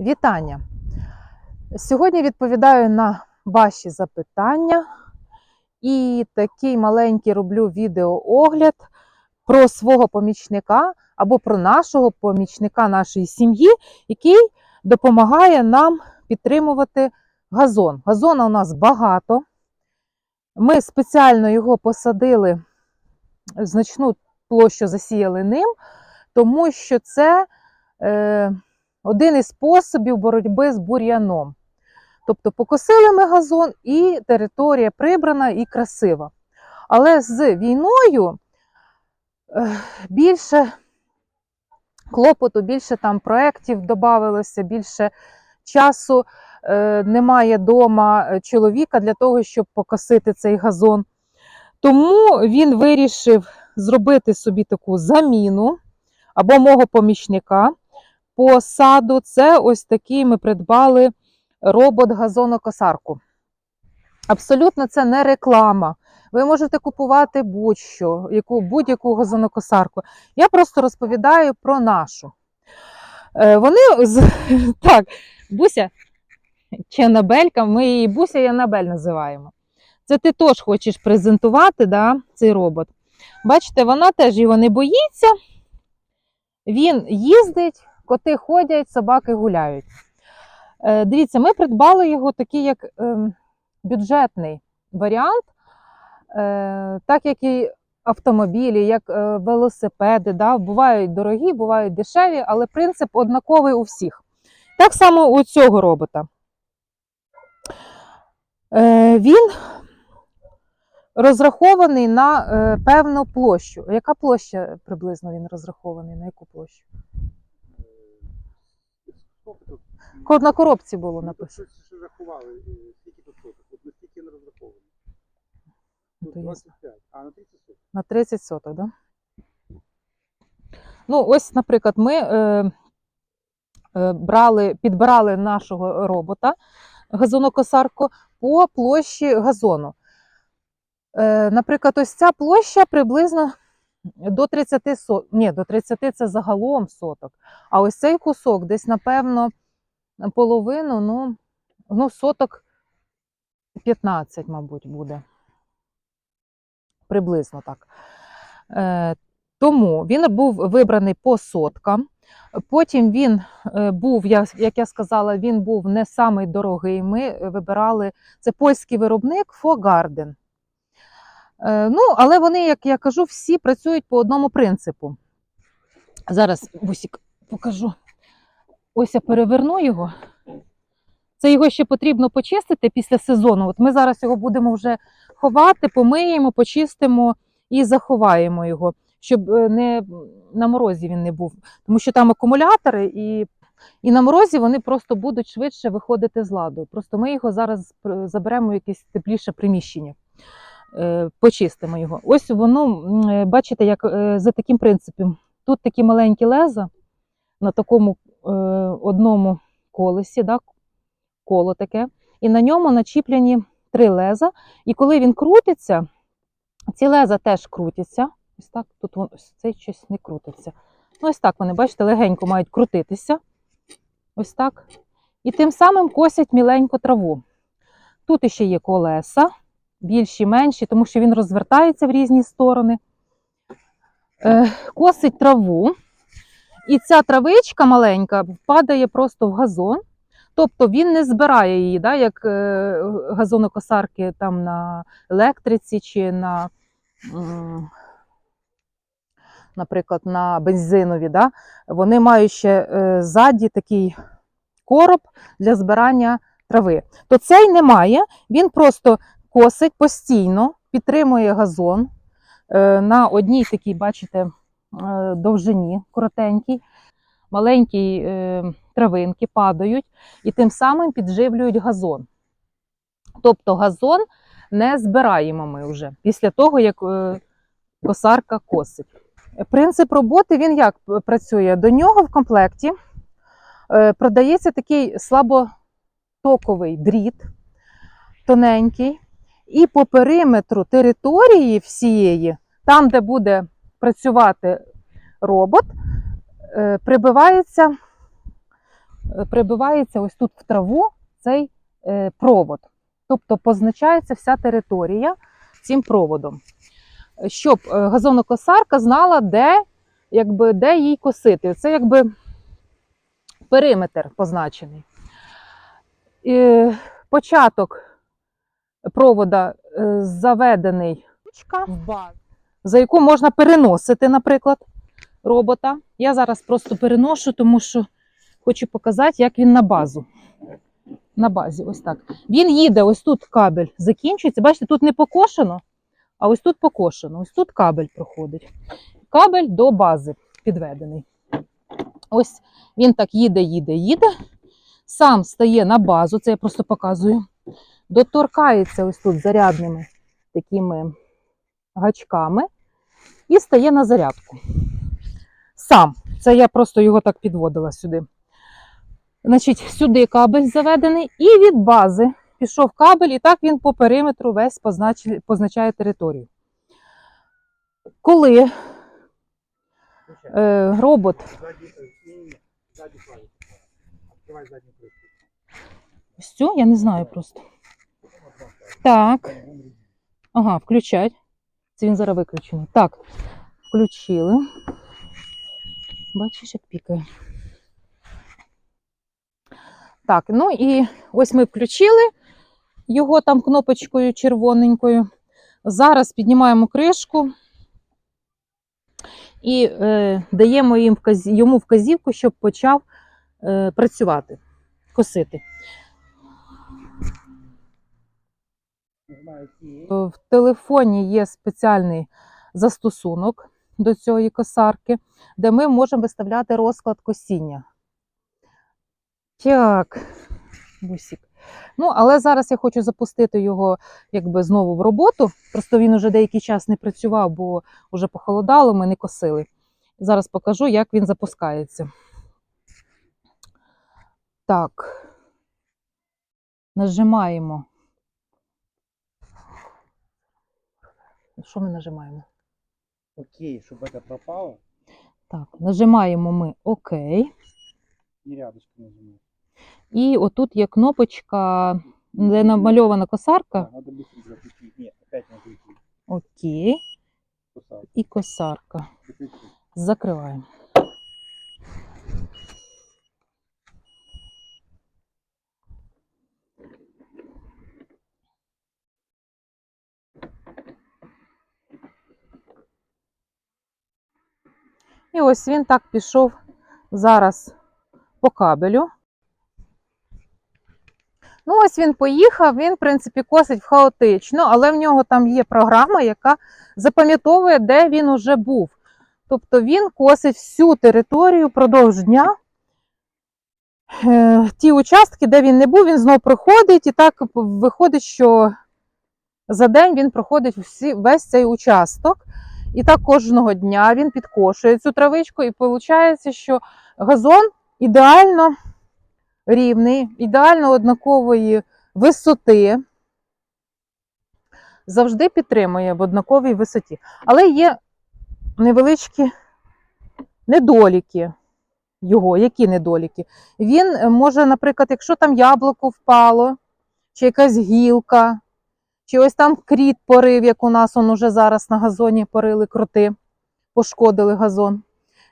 Вітання! Сьогодні відповідаю на ваші запитання і такий маленький роблю відеоогляд про свого помічника або про нашого помічника нашої сім'ї, який допомагає нам підтримувати газон. Газона у нас багато. Ми спеціально його посадили, значну площу засіяли ним, тому що це. Е, один із способів боротьби з бур'яном. Тобто покосили ми газон, і територія прибрана і красива. Але з війною е, більше клопоту, більше там проєктів додавалося, більше часу е, немає вдома чоловіка для того, щоб покосити цей газон. Тому він вирішив зробити собі таку заміну або мого помічника по саду. Це ось такий ми придбали робот-газонокосарку. Абсолютно це не реклама. Ви можете купувати будь-що, яку, будь-яку газонокосарку. Я просто розповідаю про нашу. Е, Вони так, Буся чи Анабелька, ми її Буся і Анабель називаємо. Це ти теж хочеш презентувати да, цей робот. Бачите, вона теж його не боїться. Він їздить, коти ходять, собаки гуляють. Е, дивіться, ми придбали його такий як ем, бюджетний варіант, е, так як і автомобілі, як е, велосипеди. Да? Бувають дорогі, бувають дешеві, але принцип однаковий у всіх. Так само у цього робота. Він розрахований на певну площу. Яка площа приблизно він розрахований? На яку площу? На коробці було Ну, написано. щось рахували, е, скільки тут соток. От настільки не розраховано. Тут 25, а на 30 соток. На 30 соток, да? Ну, ось, наприклад, ми е, е, брали, підбирали нашого робота газонокосарку по площі газону. Е, наприклад, ось ця площа приблизно до 30 соток. Ні, до 30 це загалом соток. А ось цей кусок десь, напевно, половину, ну, ну соток 15, мабуть, буде. Приблизно так. Е, тому він був вибраний по соткам. Потім він е, був, як я сказала, він був не самий дорогий. Ми вибирали це польський виробник Фогарден. Е, Ну, але вони, як я кажу, всі працюють по одному принципу. Зараз бусік покажу. Ось я переверну його. Це його ще потрібно почистити після сезону. От ми зараз його будемо вже ховати, помиємо, почистимо і заховаємо його, щоб е, не на морозі він не був. Тому що там акумулятори, і, і на морозі вони просто будуть швидше виходити з ладу. Просто ми його зараз заберемо в якесь тепліше приміщення, е, почистимо його. Ось воно, е, бачите, як е, за таким принципом. Тут такі маленькі леза на такому е, одному колесі, да, коло таке, і на ньому начіплені три леза. І коли він крутиться, ці леза теж крутяться. Ось так, тут вон, ось цей щось не крутиться. Ну, ось так вони, бачите, легенько мають крутитися. Ось так. І тим самим косять міленьку траву. Тут іще є колеса, більші, менші, тому що він розвертається в різні сторони. Е, косить траву. І ця травичка маленька впадає просто в газон. Тобто він не збирає її, да, як е, газонокосарки там на електриці чи на, наприклад, на бензинові. Да. Вони мають ще е, ззаді такий короб для збирання трави. То цей немає, він просто косить постійно, підтримує газон е, на одній такій, бачите, е, довжині коротенькій. Маленькі е, травинки падають і тим самим підживлюють газон. Тобто газон не збираємо ми вже після того, як косарка косить. Принцип роботи він як працює? До нього в комплекті продається такий слаботоковий дріт, тоненький, і по периметру території всієї, там, де буде працювати робот, е, прибивається е, прибивається ось тут в траву цей е, провод. Тобто позначається вся територія цим проводом. Щоб газонокосарка знала, де, якби, де їй косити. Це якби периметр позначений. І початок провода е, заведений в базу, за яку можна переносити, наприклад, робота. Я зараз просто переношу, тому що хочу показати, як він на базу. На базі, ось так. Він їде, ось тут кабель закінчується. Бачите, тут не покошено, а ось тут покошено. Ось тут кабель проходить. Кабель до бази підведений. Ось він так їде, їде, їде. Сам стає на базу, це я просто показую. Доторкається ось тут зарядними такими гачками і стає на зарядку. Сам. Це я просто його так підводила сюди. Значить, сюди кабель заведений, і від бази пішов кабель, і так він по периметру весь позначає, позначає територію. Коли е, робот ось цю, я не знаю просто. Так. Ага, включать. Це він зараз виключений. Так, включили. Бачиш, як пікає. Так, ну і ось ми включили його там кнопочкою червоненькою. Зараз піднімаємо кришку і е, даємо їм йому вказівку, щоб почав е, працювати, косити. Нажимаю цієї. В телефоні є спеціальний застосунок до цієї косарки, де ми можемо виставляти розклад косіння. Так, бусик. Ну, але зараз я хочу запустити його якби знову в роботу. Просто він уже деякий час не працював, бо вже похолодало, ми не косили. Зараз покажу, як він запускається. Так. Нажимаємо. Що ми нажимаємо? Окей, щоб це пропало, Так, нажимаємо ми ОК. і рядочку нажимаємо. І отут є кнопочка, де намальована косарка. Так. Ні, опять не. Окей. І косарка. Закриваємо. І ось він так пішов зараз по кабелю. Ну, ось він поїхав, він, в принципі, косить хаотично, але в нього там є програма, яка запам'ятовує, де він уже був. Тобто він косить всю територію впродовж дня. Е, Ті участки, де він не був, він знов проходить, і так виходить, що за день він проходить всі, весь цей участок. І так кожного дня він підкошує цю травичку, і виходить, що газон ідеально рівний, ідеально однакової висоти. Завжди підтримує в однаковій висоті. Але є невеличкі недоліки його. Які недоліки? Він е, може, наприклад, якщо там яблуко впало, чи якась гілка, чи ось там кріт порив, як у нас он уже зараз на газоні порили кроти, пошкодили газон.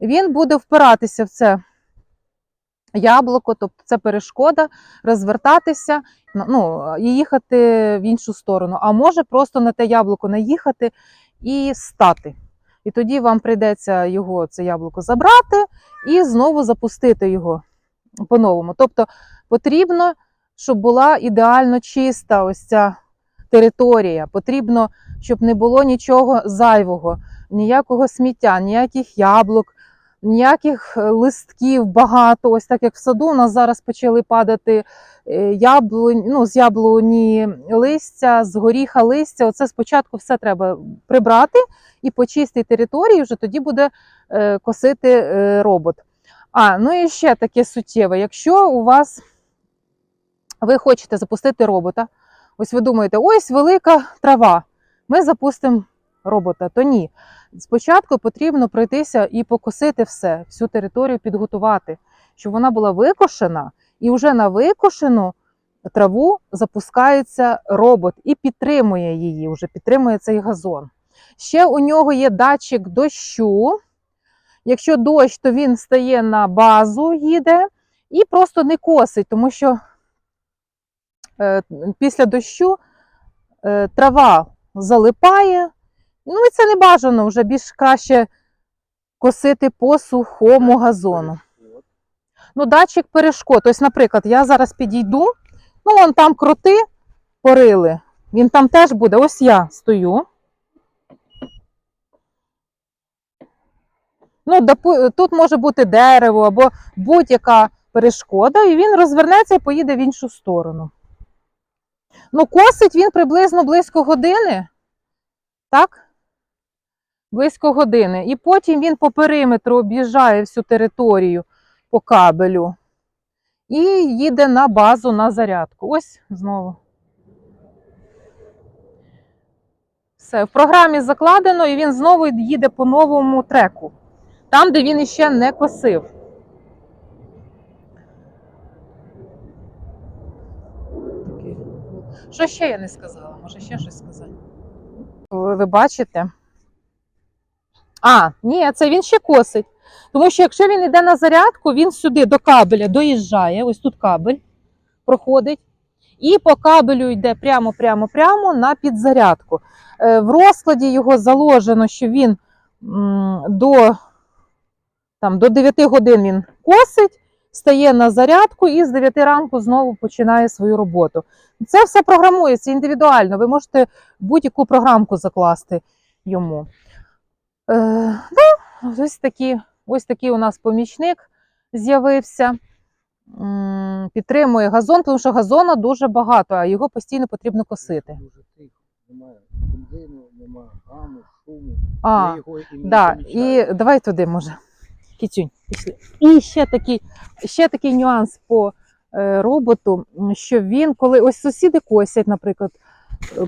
Він буде впиратися в це яблуко, тобто це перешкода, розвертатися ну, і їхати в іншу сторону. А може просто на те яблуко наїхати і стати. І тоді вам прийдеться його, це яблуко, забрати і знову запустити його по-новому. Тобто потрібно, щоб була ідеально чиста ось ця територія. Потрібно, щоб не було нічого зайвого, ніякого сміття, ніяких яблук, ніяких е, листків багато. Ось так як в саду у нас зараз почали падати е, яблунь, ну, з яблуні листя, з горіха листя. Оце спочатку все треба прибрати і по чистій території вже тоді буде е, косити робот. А, ну і ще таке суттєве. Якщо у вас ви хочете запустити робота, ось ви думаєте, ось велика трава, ми запустимо робота, то ні. Спочатку потрібно пройтися і покосити все, всю територію підготувати. щоб вона була викошена, і вже на викошену траву запускається робот і підтримує її, вже підтримує цей газон. Ще у нього є датчик дощу. Якщо дощ, то він стає на базу, їде і просто не косить, тому що після дощу е, трава залипає. Ну і це не бажано, вже більш краще косити по сухому газону. Ну, датчик перешкод. Тобто, наприклад, я зараз підійду, ну, вон там кроти порили. Він там теж буде. Ось я стою. Ну, тут може бути дерево або будь-яка перешкода, і він розвернеться і поїде в іншу сторону. Ну, косить він приблизно близько години. Так? Близько години. І потім він по периметру об'їжджає всю територію по кабелю і їде на базу на зарядку. Ось знову. Все, в програмі закладено, і він знову їде по новому треку, там, де він іще не косив. Що ще я не сказала? Може ще щось сказати? Ви, ви бачите? А, ні, це він ще косить. Тому що якщо він йде на зарядку, він сюди до кабеля доїжджає, ось тут кабель проходить, і по кабелю йде прямо, прямо, прямо на підзарядку. Е, В розкладі його заложено, що він до, там, до 9 годин він косить, стає на зарядку і з 9 ранку знову починає свою роботу. Це все програмується індивідуально. Ви можете будь-яку програмку закласти йому. Е, ну, ось такі, ось такий у нас помічник з'явився. Підтримує газон, тому що газону дуже багато, а його постійно потрібно косити. Дуже тихо. Немає бензину, немає гаму, шуму. А, його і Да, і давай туди, може. Пішли. І ще такий, ще такий нюанс по е, роботу, що він, коли ось сусіди косять, наприклад,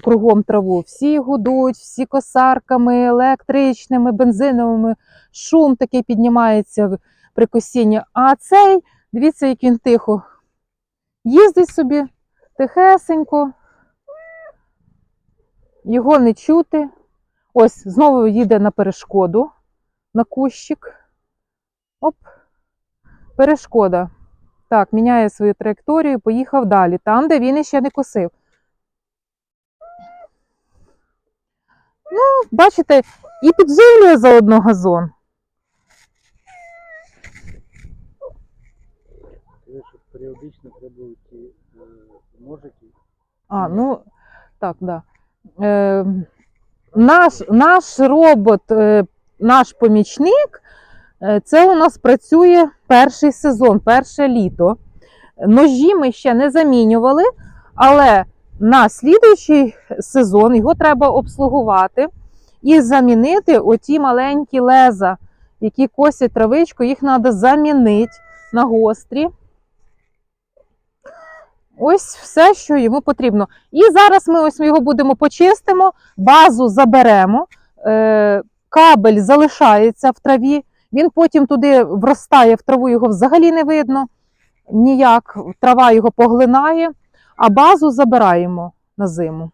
кругом траву, всі гудуть, всі косарками, електричними, бензиновими, шум такий піднімається при косінні. А цей, дивіться, як він тихо їздить собі тихесенько, його не чути. Ось знову їде на перешкоду, на кущик. Оп, перешкода. Так, міняє свою траєкторію, поїхав далі, там, де він іще не косив. Ну, бачите, і підживлює заодно газон. Що періодично треба е, ножики. А, ну, так, да. Е, наш, наш робот, е, наш помічник, е, це у нас працює перший сезон, перше літо. Ножі ми ще не замінювали, але на слідуючий сезон його треба обслугувати і замінити оті маленькі леза, які косять травичку, їх треба замінити на гострі. Ось все, що йому потрібно. І зараз ми ось його будемо почистимо, базу заберемо, е, кабель залишається в траві, він потім туди вростає в траву, його взагалі не видно. Ніяк трава його поглинає, а базу забираємо на зиму.